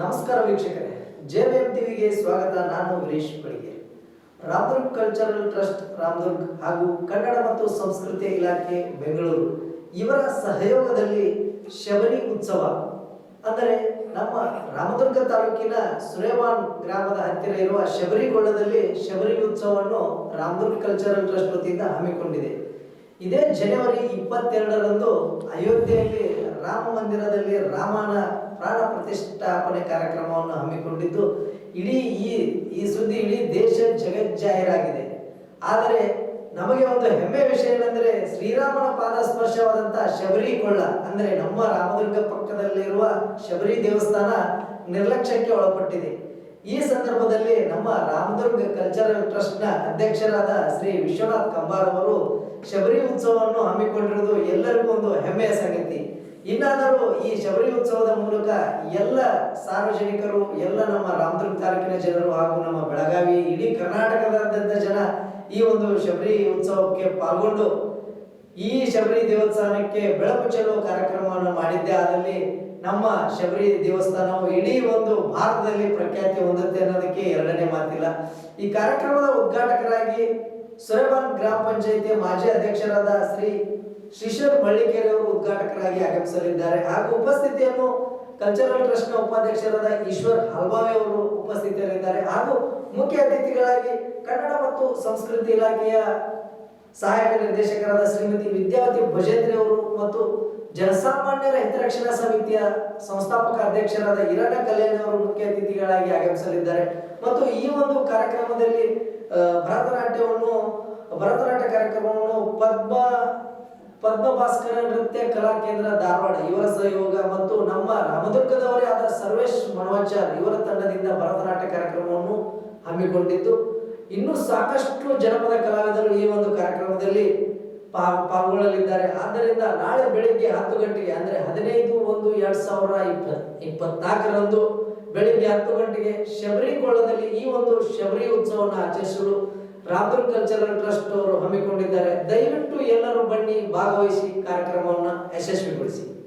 ನಮಸ್ಕಾರ ವೀಕ್ಷಕರೇ ಜೆಎಂ ಟಿವಿಗೆ ಸ್ವಾಗತ. ನಾನು ವೀರೇಶ್ ಬಳಿಗೆ ರಾಮದುರ್ಗ್ ಕಲ್ಚರಲ್ ಟ್ರಸ್ಟ್ ರಾಮದುರ್ಗ್ ಹಾಗೂ ಕನ್ನಡ ಮತ್ತು ಸಂಸ್ಕೃತಿ ಇಲಾಖೆ, ಬೆಂಗಳೂರು. ಇವರ ಸಹಯೋಗದಲ್ಲಿ ಶಬರಿ ಉತ್ಸವ, ಅಂದರೆ ನಮ್ಮ ರಾಮದುರ್ಗ ತಾಲೂಕಿನ ಸುರೇವಾನ್ ಗ್ರಾಮದ ಹತ್ತಿರ ಇರುವ ಶಬರಿಗೊಳ್ಳದಲ್ಲಿ ಶಬರಿ ಉತ್ಸವವನ್ನು ರಾಮದುರ್ಗ್ ಕಲ್ಚರಲ್ ಟ್ರಸ್ಟ್ ವತಿಯಿಂದ ಹಮ್ಮಿಕೊಂಡಿದೆ. ಇದೇ ಜನವರಿ ಇಪ್ಪತ್ತೆರಡರಂದು ಅಯೋಧ್ಯೆಯಲ್ಲಿ ರಾಮ ಮಂದಿರದಲ್ಲಿ ರಾಮನ ಪ್ರಾಣ ಪ್ರತಿಷ್ಠಾಪನೆ ಕಾರ್ಯಕ್ರಮವನ್ನು ಹಮ್ಮಿಕೊಂಡಿದ್ದು, ಇಡೀ ಈ ಈ ಸುದ್ದಿ ಇಡೀ ದೇಶ ಜಗಜ್ಜಾಹೀರಾಗಿದೆ. ಆದರೆ ನಮಗೆ ಒಂದು ಹೆಮ್ಮೆ ವಿಷಯ ಏನಂದ್ರೆ, ಶ್ರೀರಾಮನ ಪಾದ ಸ್ಪರ್ಶವಾದಂತಹ ಶಬರಿ ಕೊಳ್ಳ, ಅಂದ್ರೆ ನಮ್ಮ ರಾಮದುರ್ಗ ಪಕ್ಕದಲ್ಲಿರುವ ಶಬರಿ ದೇವಸ್ಥಾನ ನಿರ್ಲಕ್ಷ್ಯಕ್ಕೆ ಒಳಪಟ್ಟಿದೆ. ಈ ಸಂದರ್ಭದಲ್ಲಿ ನಮ್ಮ ರಾಮದುರ್ಗ ಕಲ್ಚರಲ್ ಟ್ರಸ್ಟ್ನ ಅಧ್ಯಕ್ಷರಾದ ಶ್ರೀ ವಿಶ್ವನಾಥ್ ಕಂಬಾರ್ ಅವರು ಶಬರಿ ಉತ್ಸವವನ್ನು ಹಮ್ಮಿಕೊಂಡಿರುವುದು ಎಲ್ಲರಿಗೂ ಇನ್ನಾದರೂ ಈ ಶಬರಿ ಉತ್ಸವದ ಮೂಲಕ ಎಲ್ಲ ಸಾರ್ವಜನಿಕರು, ಎಲ್ಲ ನಮ್ಮ ರಾಮದುರ್ಗ ತಾಲೂಕಿನ ಜನರು ಹಾಗೂ ನಮ್ಮ ಬೆಳಗಾವಿ ಇಡೀ ಕರ್ನಾಟಕದಾದ್ಯಂತ ಜನ ಈ ಒಂದು ಶಬರಿ ಉತ್ಸವಕ್ಕೆ ಪಾಲ್ಗೊಂಡು ಈ ಶಬರಿ ದೇವಸ್ಥಾನಕ್ಕೆ ಬೆಳಕು ಚೆಲ್ಲುವ ಕಾರ್ಯಕ್ರಮವನ್ನು ಮಾಡಿದ್ದೆ. ಆದಲ್ಲಿ ನಮ್ಮ ಶಬರಿ ದೇವಸ್ಥಾನವು ಇಡೀ ಒಂದು ಭಾರತದಲ್ಲಿ ಪ್ರಖ್ಯಾತಿ ಹೊಂದುತ್ತೆ ಅನ್ನೋದಕ್ಕೆ ಎರಡನೇ ಮಾತಿಲ್ಲ. ಈ ಕಾರ್ಯಕ್ರಮದ ಉದ್ಘಾಟಕರಾಗಿ ಸುರೇಬಾನ್ ಗ್ರಾಮ ಪಂಚಾಯಿತಿ ಮಾಜಿ ಅಧ್ಯಕ್ಷರಾದ ಶ್ರೀ ಶ್ರೀಶರ್ ಮಳ್ಳಿಕೆರೆ ಅವರು ಉದ್ಘಾಟಕರಾಗಿ ಆಗಮಿಸಲಿದ್ದಾರೆ. ಹಾಗೂ ಉಪಸ್ಥಿತಿಯನ್ನು ಕಲ್ಚರಲ್ನ ಉಪಾಧ್ಯಕ್ಷರಾದ ಈಶ್ವರ್ ಹಲ್ಬಾವೆ ಅವರು ಉಪಸ್ಥಿತರಿದ್ದಾರೆ. ಹಾಗೂ ಮುಖ್ಯ ಅತಿಥಿಗಳಾಗಿ ಕನ್ನಡ ಮತ್ತು ಸಂಸ್ಕೃತಿ ಇಲಾಖೆಯ ಸಹಾಯಕ ನಿರ್ದೇಶಕರಾದ ಶ್ರೀಮತಿ ವಿದ್ಯಾವತಿ ಭಜೇಂದ್ರಿ ಅವರು ಮತ್ತು ಜನಸಾಮಾನ್ಯರ ಹಿತರಕ್ಷಣಾ ಸಮಿತಿಯ ಸಂಸ್ಥಾಪಕ ಅಧ್ಯಕ್ಷರಾದ ಇರಣ ಕಲ್ಯಾಣ ಅವರು ಮುಖ್ಯ ಅತಿಥಿಗಳಾಗಿ ಆಗಮಿಸಲಿದ್ದಾರೆ. ಮತ್ತು ಈ ಒಂದು ಕಾರ್ಯಕ್ರಮದಲ್ಲಿ ಭರತನಾಟ್ಯವನ್ನು, ಭರತನಾಟ್ಯ ಕಾರ್ಯಕ್ರಮವನ್ನು ಪದ್ಮ ಪದ್ಮ ಭಾಸ್ಕರ ನೃತ್ಯ ಕಲಾ ಕೇಂದ್ರ ಧಾರವಾಡ, ಇವರ ಸಹಯೋಗ ಮತ್ತು ನಮ್ಮ ರಾಮದುರ್ಗದವರೇ ಆದ ಸರ್ವೇಶ್ ಮನೋಚಾರ್ ಇವರ ತಂಡದಿಂದ ಭರತನಾಟ್ಯ ಕಾರ್ಯಕ್ರಮವನ್ನು ಹಮ್ಮಿಕೊಂಡಿದ್ದು, ಇನ್ನೂ ಸಾಕಷ್ಟು ಜನಪದ ಕಲಾವಿದರು ಈ ಒಂದು ಕಾರ್ಯಕ್ರಮದಲ್ಲಿ ಪಾಲ್ಗೊಳ್ಳಲಿದ್ದಾರೆ. ಆದ್ದರಿಂದ ನಾಳೆ ಬೆಳಿಗ್ಗೆ ಹತ್ತು ಗಂಟೆಗೆ, ಅಂದ್ರೆ ಹದಿನೈದು ಒಂದು ಎರಡ್ ಸಾವಿರ ಇಪ್ಪತ್, ಇಪ್ಪತ್ನಾಲ್ಕರಂದು ಬೆಳಿಗ್ಗೆ ಹತ್ತು ಗಂಟೆಗೆ ಶಬರಿಗೊಳದಲ್ಲಿ ಈ ಒಂದು ಶಬರಿ ಉತ್ಸವವನ್ನು ಆಚರಿಸಲು ರಾಮದುರ್ಗ್ ಕಲ್ಚರಲ್ ಟ್ರಸ್ಟ್ ಅವರು ಹಮ್ಮಿಕೊಂಡಿದ್ದಾರೆ. ದಯವಿಟ್ಟು ಎಲ್ಲರೂ ಬನ್ನಿ ಭಾಗವಹಿಸಿ ಕಾರ್ಯಕ್ರಮವನ್ನು ಯಶಸ್ವಿಗೊಳಿಸಿ.